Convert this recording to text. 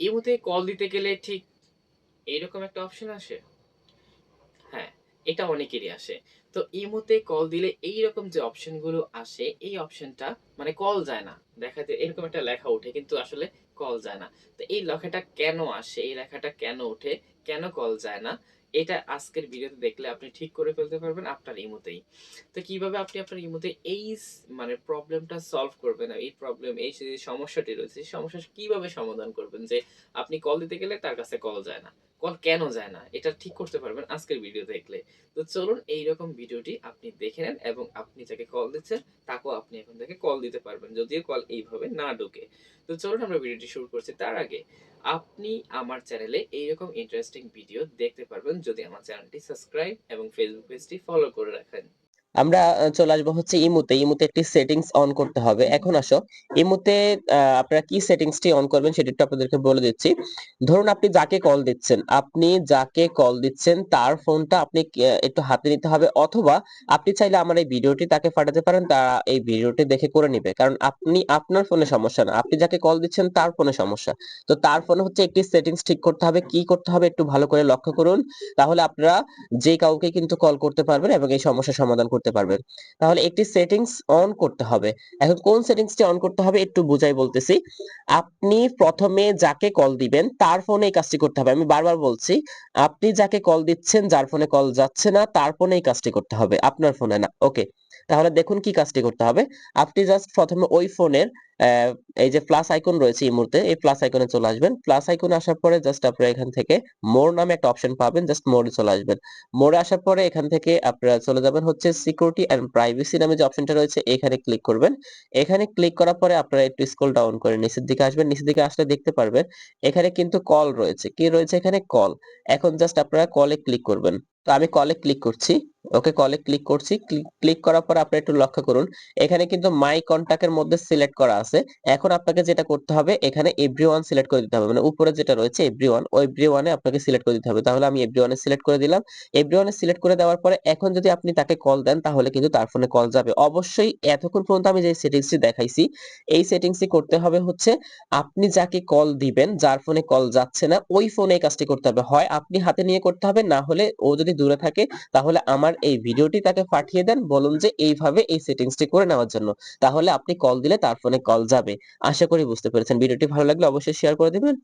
ইমোতে কল দিতে গেলে ঠিক এরকম একটা অপশন আসে? হ্যাঁ এটা অনেকেরই আসে। তো ইমোতে কল দিলে এই রকম যে অপশনগুলো আসে, এই অপশনটা মানে কল যায় না। দেখা যায় এরকম একটা লেখা ওঠে, কিন্তু আসলে কল যায় না। তো এই লেখাটা কেন আসে? এই লেখাটা কেন ওঠে? কেন কল যায় না? এটা আজকের ভিডিওতে দেখলে আপনি ঠিক করে ফেলতে পারবেন আপনার ইমোতেই। তো কীভাবে আপনি আপনার ইমোতে এই মানে প্রবলেমটা সলভ করবেন এই প্রবলেম এই যে সমস্যাটি রয়েছে এই সমস্যা কীভাবে সমাধান করবেন যে আপনি কল দিতে গেলে তার কাছে কল যায় না? কল কেন যায় না? এটা ঠিক করতে পারবেন আজকের ভিডিও দেখলে। তো চলুন এইরকম ভিডিওটি আপনি দেখে নেন এবং আপনি যাকে কল দিচ্ছেন, তাকেও আপনি এখন থেকে কল দিতে পারবেন, যদিও কল এইভাবে না ঢোকে। তো চলুন আমরা ভিডিওটি শুরু করছি। তার আগে আপনি আমার চ্যানেলে এইরকম ইন্টারেস্টিং ভিডিও দেখতে পারবেন যদি আমার চ্যানেলটি সাবস্ক্রাইব এবং ফেসবুক পেজটি ফলো করে রাখেন। আমরা চলে আসব হচ্ছে ইমুতে। ইমুতে একটি সেটিংস অন করতে হবে। এখন আসো। ইমুতে আপনারা কি সেটিংসটি অন করবেন সেটা একটু আপনাদেরকে বলে দিচ্ছি। ধরুন আপনি যাকে কল দিচ্ছেন, আপনি যাকে কল দিচ্ছেন, তার ফোনটা আপনি একটু হাতে নিতে হবে অথবা আপনি চাইলে আমার এই ভিডিওটি তাকে পাঠাতে পারেন, তারা এই ভিডিওটি দেখে করে নিবে। কারণ আপনি, আপনার ফোনে সমস্যা না। আপনি যাকে কল দিচ্ছেন, তার ফোনে সমস্যা। তো তার ফোনে হচ্ছে একটি সেটিংস ঠিক করতে হবে। কি করতে হবে একটু ভালো করে লক্ষ্য করুন। তাহলে আপনারা যে কাউকে কিন্তু কল করতে পারবেন এবং এই সমস্যার সমাধান করতে পারবেন। তাহলে একটি সেটিংস অন করতে হবে। এখন কোন সেটিংসটি অন করতে হবে একটু বুঝাই বলতেছি। আপনি প্রথমে যাকে কল দিবেন, তার ফোনে এই কাজটি করতে হবে। আমি বারবার বলছি, আপনি যাকে কল দিচ্ছেন, যার ফোনে কল যাচ্ছে না, তার ফোনে এই কাজটি করতে হবে। আপনার ফোনে না। ওকে তাহলে দেখুন কি কাজটি করতে হবে। আপনি জাস্ট প্রথমে ওই ফোনের এই যে প্লাস আইকন রয়েছে এই মুহূর্তে, এই প্লাস আইকনে চলে আসবেন। প্লাস আইকনে আসার পরে জাস্ট আপনারা এখান থেকে মোর নামে একটা অপশন পাবেন জাস্ট মোরে চলে আসবেন। মোড়ে আসার পরে এখান থেকে আপনারা চলে যাবেন হচ্ছে সিকিউরিটি এন্ড প্রাইভেসি নামে যে অপশনটা রয়েছে, এখানে ক্লিক করবেন। এখানে ক্লিক করার পরে আপনারা একটু স্ক্রল ডাউন করে নিচের দিকে আসবেন। নিচের দিকে আসলে দেখতে পারবেন, এখানে কিন্তু কল রয়েছে। কি রয়েছে এখানে? কল এখন জাস্ট আপনারা কলে ক্লিক করবেন। তো আমি কলে ক্লিক করছি। ওকে কলে ক্লিক করছি। ক্লিক করার পর আপনারা একটু লক্ষ্য করুন, এখানে কিন্তু মাই কন্টাক্টের মধ্যে সিলেক্ট করা আছে। এখন আপনাকে যেটা করতে হবে, এখানে এভরিওয়ান সিলেক্ট করে দিতে হবে। মানে উপরে যেটা রয়েছে এভরিওয়ান ওই এভরিওয়ানে আপনাকে সিলেক্ট করে দিতে হবে। তাহলে আমি এভরিওয়ানে সিলেক্ট করে দিলাম। এভরিওয়ানে সিলেক্ট করে দেওয়ার পরে এখন যদি আপনি তাকে কল দেন, তাহলে কিন্তু তার ফোনে কল যাবে। অবশ্যই এতক্ষণ পর্যন্ত আমি যে সেটিংসটি দেখাইছি, এই সেটিংসটি করতে হবে হচ্ছে, আপনি যাকে কল দিবেন, যার ফোনে কল যাচ্ছে না, ওই ফোনে এই কাজটি করতে হবে। হয় আপনি হাতে নিয়ে করতে হবে, না হলে ও যদি দূরে থাকে, তাহলে আমার এই ভিডিওটি তাকে পাঠিয়ে দেন বলুন যে এইভাবে এই সেটিংসটি করে নেওয়ার জন্য। তাহলে আপনি কল দিলে তার ফোনে কল যাবে। আশা করি বুঝতে পেরেছেন। ভিডিওটি ভালো লাগলে অবশ্যই শেয়ার করে দিবেন।